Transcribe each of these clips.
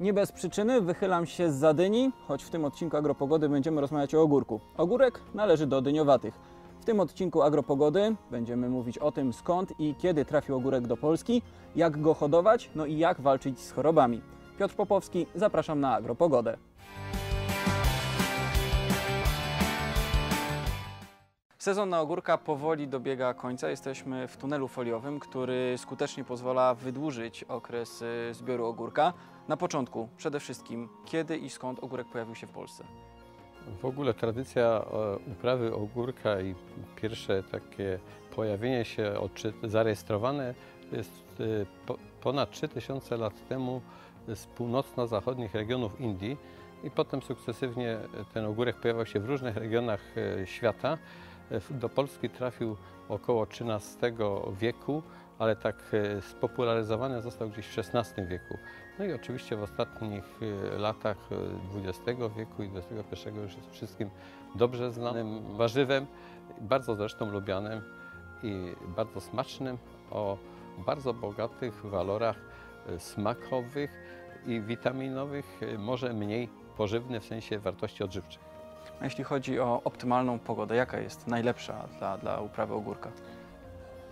Nie bez przyczyny wychylam się z zadyni, choć w tym odcinku Agropogody będziemy rozmawiać o ogórku. Ogórek należy do dyniowatych. W tym odcinku Agropogody będziemy mówić o tym skąd i kiedy trafił ogórek do Polski, jak go hodować, no i jak walczyć z chorobami. Piotr Popowski, zapraszam na Agropogodę. Sezon na ogórka powoli dobiega końca. Jesteśmy w tunelu foliowym, który skutecznie pozwala wydłużyć okres y, zbioru ogórka. Na początku przede wszystkim, kiedy i skąd ogórek pojawił się w Polsce? W ogóle tradycja e, uprawy ogórka i pierwsze takie pojawienie się zarejestrowane jest e, po, ponad 3000 lat temu z północno-zachodnich regionów Indii i potem sukcesywnie ten ogórek pojawiał się w różnych regionach e, świata. E, Do Polski trafił około XIII wieku, ale tak e, spopularyzowany został gdzieś w XVI wieku. No i oczywiście w ostatnich e, latach e, XX wieku i XXI już jest wszystkim dobrze znanym warzywem, bardzo zresztą lubianym i bardzo smacznym, o bardzo bogatych walorach e, smakowych i witaminowych, e, może mniej pożywny w sensie wartości odżywczych. A jeśli chodzi o optymalną pogodę, jaka jest najlepsza dla, dla uprawy ogórka?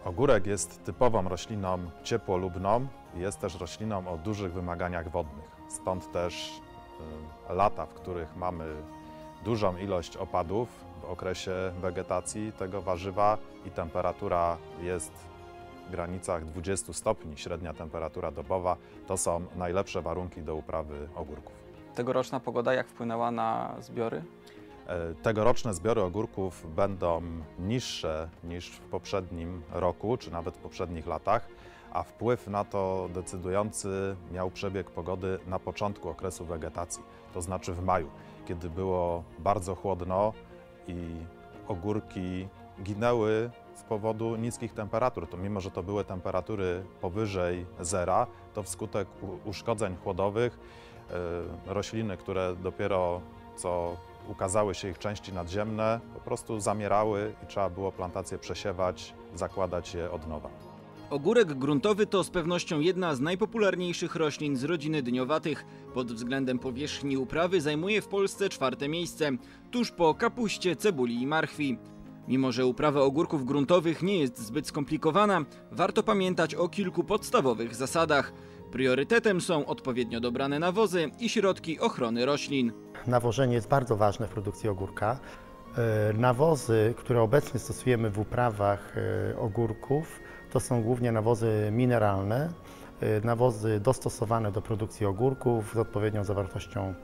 Ogórek jest typową rośliną ciepłolubną i jest też rośliną o dużych wymaganiach wodnych. Stąd też y, lata, w których mamy dużą ilość opadów w okresie wegetacji tego warzywa i temperatura jest w granicach 20 stopni, średnia temperatura dobowa, to są najlepsze warunki do uprawy ogórków. Tegoroczna pogoda jak wpłynęła na zbiory? E, Tegoroczne zbiory ogórków będą niższe niż w poprzednim roku, czy nawet w poprzednich latach, a wpływ na to decydujący miał przebieg pogody na początku okresu wegetacji, to znaczy w maju, kiedy było bardzo chłodno i ogórki ginęły z powodu niskich temperatur. To mimo, że to były temperatury powyżej zera, to wskutek uszkodzeń chłodowych e, rośliny, które dopiero co ukazały się ich części nadziemne, po prostu zamierały i trzeba było plantacje przesiewać, zakładać je od nowa. Ogórek gruntowy to z pewnością jedna z najpopularniejszych roślin z rodziny dyniowatych. Pod względem powierzchni uprawy zajmuje w Polsce czwarte miejsce, tuż po kapuście, cebuli i marchwi. Mimo, że uprawa ogórków gruntowych nie jest zbyt skomplikowana, warto pamiętać o kilku podstawowych zasadach. Priorytetem są odpowiednio dobrane nawozy i środki ochrony roślin. Nawożenie jest bardzo ważne w produkcji ogórka. E, Nawozy, które obecnie stosujemy w uprawach e, ogórków, to są głównie nawozy mineralne, e, nawozy dostosowane do produkcji ogórków z odpowiednią zawartością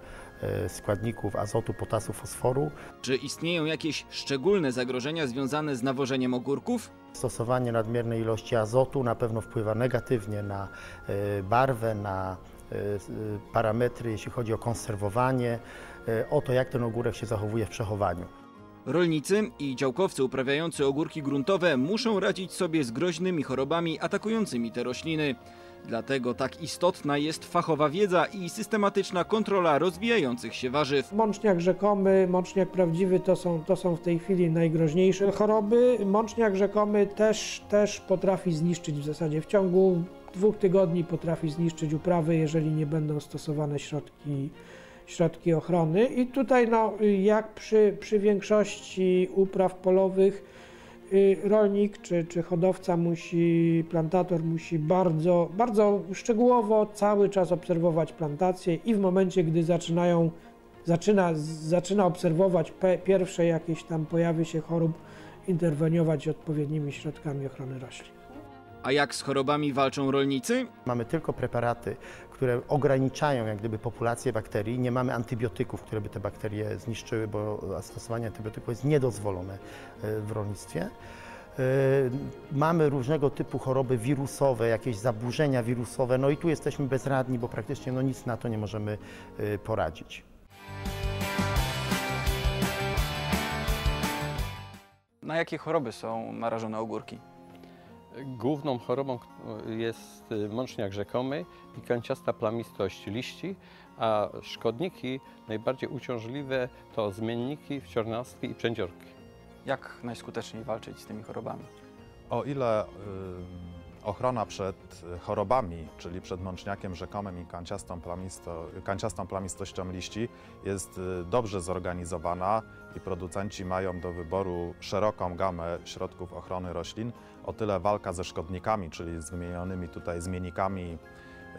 składników azotu, potasu, fosforu. Czy istnieją jakieś szczególne zagrożenia związane z nawożeniem ogórków? Stosowanie nadmiernej ilości azotu na pewno wpływa negatywnie na e, barwę, na e, e, parametry, jeśli chodzi o konserwowanie, e, o to, jak ten ogórek się zachowuje w przechowaniu. Rolnicy i działkowcy uprawiający ogórki gruntowe muszą radzić sobie z groźnymi chorobami atakującymi te rośliny. Dlatego tak istotna jest fachowa wiedza i systematyczna kontrola rozwijających się warzyw. Mączniak rzekomy, mączniak prawdziwy to są, to są w tej chwili najgroźniejsze choroby. Mączniak rzekomy też, też potrafi zniszczyć w zasadzie w ciągu dwóch tygodni potrafi zniszczyć uprawy, jeżeli nie będą stosowane środki, środki ochrony. I tutaj no, jak przy, przy większości upraw polowych y, rolnik czy, czy hodowca musi, plantator musi bardzo, bardzo szczegółowo cały czas obserwować plantację i w momencie, gdy zaczynają, zaczyna, zaczyna obserwować pe, pierwsze jakieś tam pojawy się chorób, interweniować odpowiednimi środkami ochrony roślin. A jak z chorobami walczą rolnicy? Mamy tylko preparaty, które ograniczają jak gdyby populację bakterii. Nie mamy antybiotyków, które by te bakterie zniszczyły, bo stosowanie antybiotyków jest niedozwolone e, w rolnictwie. E, Mamy różnego typu choroby wirusowe, jakieś zaburzenia wirusowe, no i tu jesteśmy bezradni, bo praktycznie no nic na to nie możemy e, poradzić. Na jakie choroby są narażone ogórki? Główną chorobą jest y, mączniak rzekomy i kanciasta plamistość liści, a szkodniki najbardziej uciążliwe to zmienniki, wciornastki i przędziorki. Jak najskuteczniej walczyć z tymi chorobami? O ile ochrona przed chorobami, czyli przed mączniakiem rzekomym i kanciastą, plamisto, kanciastą plamistością liści jest y, dobrze zorganizowana i producenci mają do wyboru szeroką gamę środków ochrony roślin. O tyle walka ze szkodnikami, czyli z wymienionymi tutaj zmiennikami,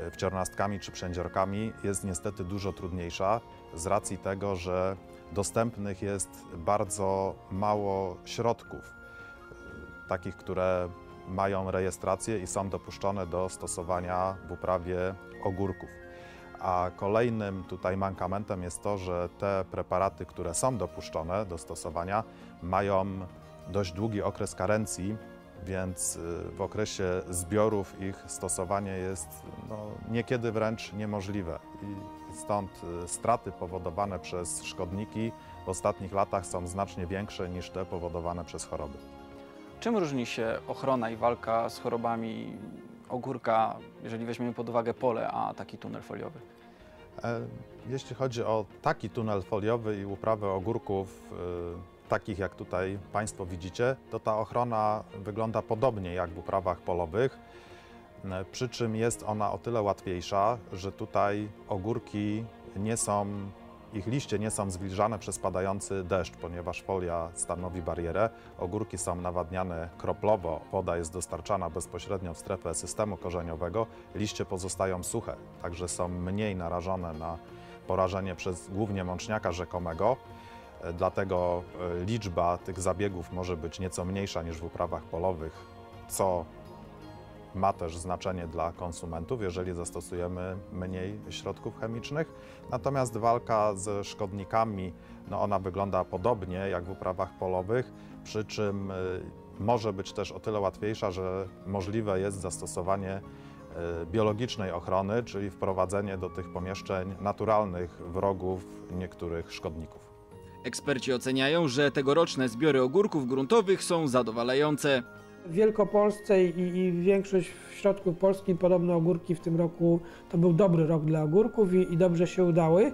y, wciornastkami czy przędziorkami jest niestety dużo trudniejsza z racji tego, że dostępnych jest bardzo mało środków, takich, które mają rejestrację i są dopuszczone do stosowania w uprawie ogórków. A kolejnym tutaj mankamentem jest to, że te preparaty, które są dopuszczone do stosowania, mają dość długi okres karencji, więc y, w okresie zbiorów ich stosowanie jest no, niekiedy wręcz niemożliwe. I stąd y, straty powodowane przez szkodniki w ostatnich latach są znacznie większe niż te powodowane przez choroby. Czym różni się ochrona i walka z chorobami ogórka, jeżeli weźmiemy pod uwagę pole, a taki tunel foliowy? E, Jeśli chodzi o taki tunel foliowy i uprawę ogórków, y, takich jak tutaj Państwo widzicie, to ta ochrona wygląda podobnie jak w uprawach polowych. E, Przy czym jest ona o tyle łatwiejsza, że tutaj ogórki nie są, ich liście nie są zwilżane przez padający deszcz, ponieważ folia stanowi barierę. Ogórki są nawadniane kroplowo, woda jest dostarczana bezpośrednio w strefę systemu korzeniowego, liście pozostają suche, także są mniej narażone na porażenie przez głównie mączniaka rzekomego. E, Dlatego e, liczba tych zabiegów może być nieco mniejsza niż w uprawach polowych, co ma też znaczenie dla konsumentów, jeżeli zastosujemy mniej środków chemicznych. Natomiast walka ze szkodnikami, no ona wygląda podobnie jak w uprawach polowych, przy czym y, może być też o tyle łatwiejsza, że możliwe jest zastosowanie y, biologicznej ochrony, czyli wprowadzenie do tych pomieszczeń naturalnych wrogów niektórych szkodników. Eksperci oceniają, że tegoroczne zbiory ogórków gruntowych są zadowalające. W Wielkopolsce i, i większość w środku Polski podobno ogórki w tym roku to był dobry rok dla ogórków i, i dobrze się udały.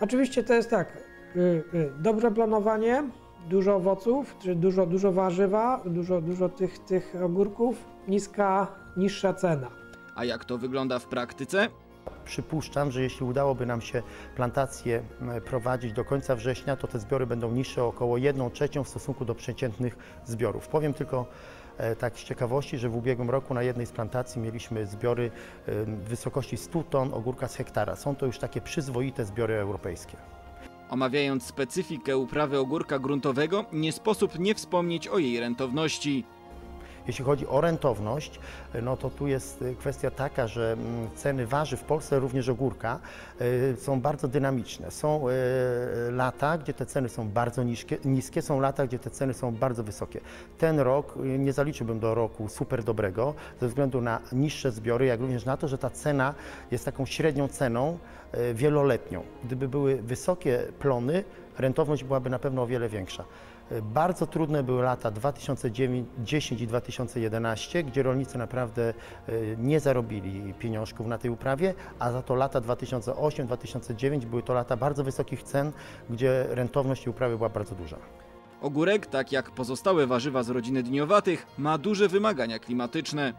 Oczywiście to jest tak, y, y, dobrze planowanie, dużo owoców, czy dużo, dużo warzywa, dużo, dużo tych, tych ogórków, niska, niższa cena. A jak to wygląda w praktyce? Przypuszczam, że jeśli udałoby nam się plantację m, prowadzić do końca września, to te zbiory będą niższe o około 1 trzecią w stosunku do przeciętnych zbiorów. Powiem tylko e, tak z ciekawości, że w ubiegłym roku na jednej z plantacji mieliśmy zbiory e, w wysokości 100 ton ogórka z hektara. Są to już takie przyzwoite zbiory europejskie. Omawiając specyfikę uprawy ogórka gruntowego, nie sposób nie wspomnieć o jej rentowności. Jeśli chodzi o rentowność, no to tu jest y, kwestia taka, że mm, ceny warzyw w Polsce, również ogórka, y, są bardzo dynamiczne. Są y, lata, gdzie te ceny są bardzo niskie, niskie, są lata, gdzie te ceny są bardzo wysokie. Ten rok nie zaliczyłbym do roku super dobrego, ze względu na niższe zbiory, jak również na to, że ta cena jest taką średnią ceną wieloletnią. Gdyby były wysokie plony, rentowność byłaby na pewno o wiele większa. Bardzo trudne były lata 2010 i 2011, gdzie rolnicy naprawdę y, nie zarobili pieniążków na tej uprawie, a za to lata 2008-2009 były to lata bardzo wysokich cen, gdzie rentowność uprawy była bardzo duża. Ogórek, tak jak pozostałe warzywa z rodziny dniowatych, ma duże wymagania klimatyczne.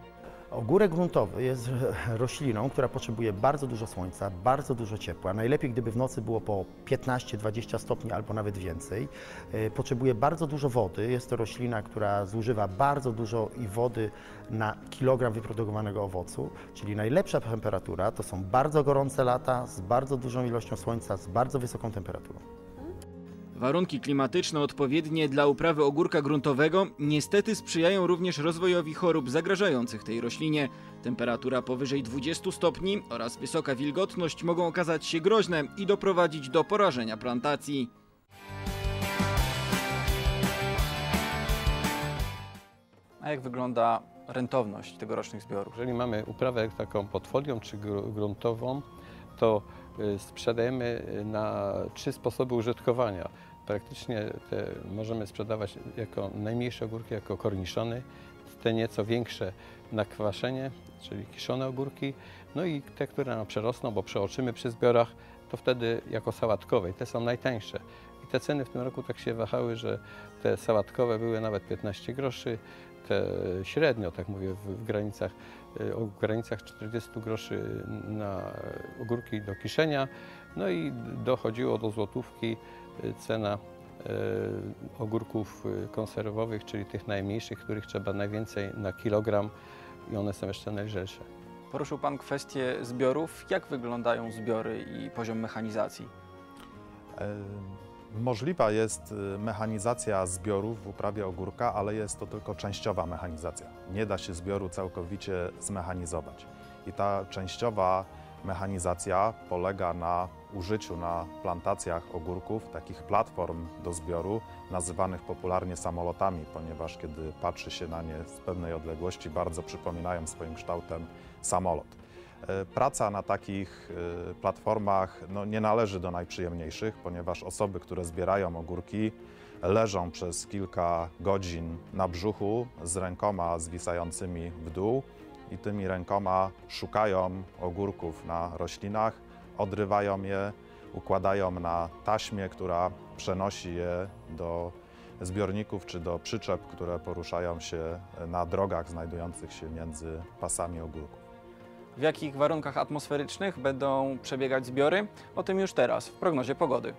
Ogórek gruntowy jest rośliną, która potrzebuje bardzo dużo słońca, bardzo dużo ciepła. Najlepiej, gdyby w nocy było po 15-20 stopni albo nawet więcej. E, Potrzebuje bardzo dużo wody. Jest to roślina, która zużywa bardzo dużo i wody na kilogram wyprodukowanego owocu, czyli najlepsza temperatura to są bardzo gorące lata z bardzo dużą ilością słońca, z bardzo wysoką temperaturą. Warunki klimatyczne odpowiednie dla uprawy ogórka gruntowego niestety sprzyjają również rozwojowi chorób zagrażających tej roślinie. Temperatura powyżej 20 stopni oraz wysoka wilgotność mogą okazać się groźne i doprowadzić do porażenia plantacji. A jak wygląda rentowność tegorocznych zbiorów? Jeżeli mamy uprawę taką pod folią czy gru- gruntową, to sprzedajemy y, na trzy sposoby użytkowania. Praktycznie te możemy sprzedawać jako najmniejsze ogórki, jako korniszony, te nieco większe na kwaszenie, czyli kiszone ogórki, no i te, które nam przerosną, bo przeoczymy przy zbiorach, to wtedy jako sałatkowe i te są najtańsze. I te ceny w tym roku tak się wahały, że te sałatkowe były nawet 15 groszy, te średnio, tak mówię, w, w granicach, y, o granicach 40 groszy na ogórki do kiszenia. No i dochodziło do złotówki y, cena y, ogórków y, konserwowych, czyli tych najmniejszych, których trzeba najwięcej na kilogram i one są jeszcze najlżejsze. Poruszył Pan kwestię zbiorów. Jak wyglądają zbiory i poziom mechanizacji? Możliwa jest y, mechanizacja zbiorów w uprawie ogórka, ale jest to tylko częściowa mechanizacja. Nie da się zbioru całkowicie zmechanizować. I ta częściowa mechanizacja polega na użyciu na plantacjach ogórków takich platform do zbioru, nazywanych popularnie samolotami, ponieważ kiedy patrzy się na nie z pewnej odległości, bardzo przypominają swoim kształtem samolot. E, Praca na takich e, platformach no, nie należy do najprzyjemniejszych, ponieważ osoby, które zbierają ogórki, leżą przez kilka godzin na brzuchu z rękoma zwisającymi w dół i tymi rękoma szukają ogórków na roślinach, odrywają je, układają na taśmie, która przenosi je do zbiorników czy do przyczep, które poruszają się na drogach znajdujących się między pasami ogórków. W jakich warunkach atmosferycznych będą przebiegać zbiory? O tym już teraz w prognozie pogody.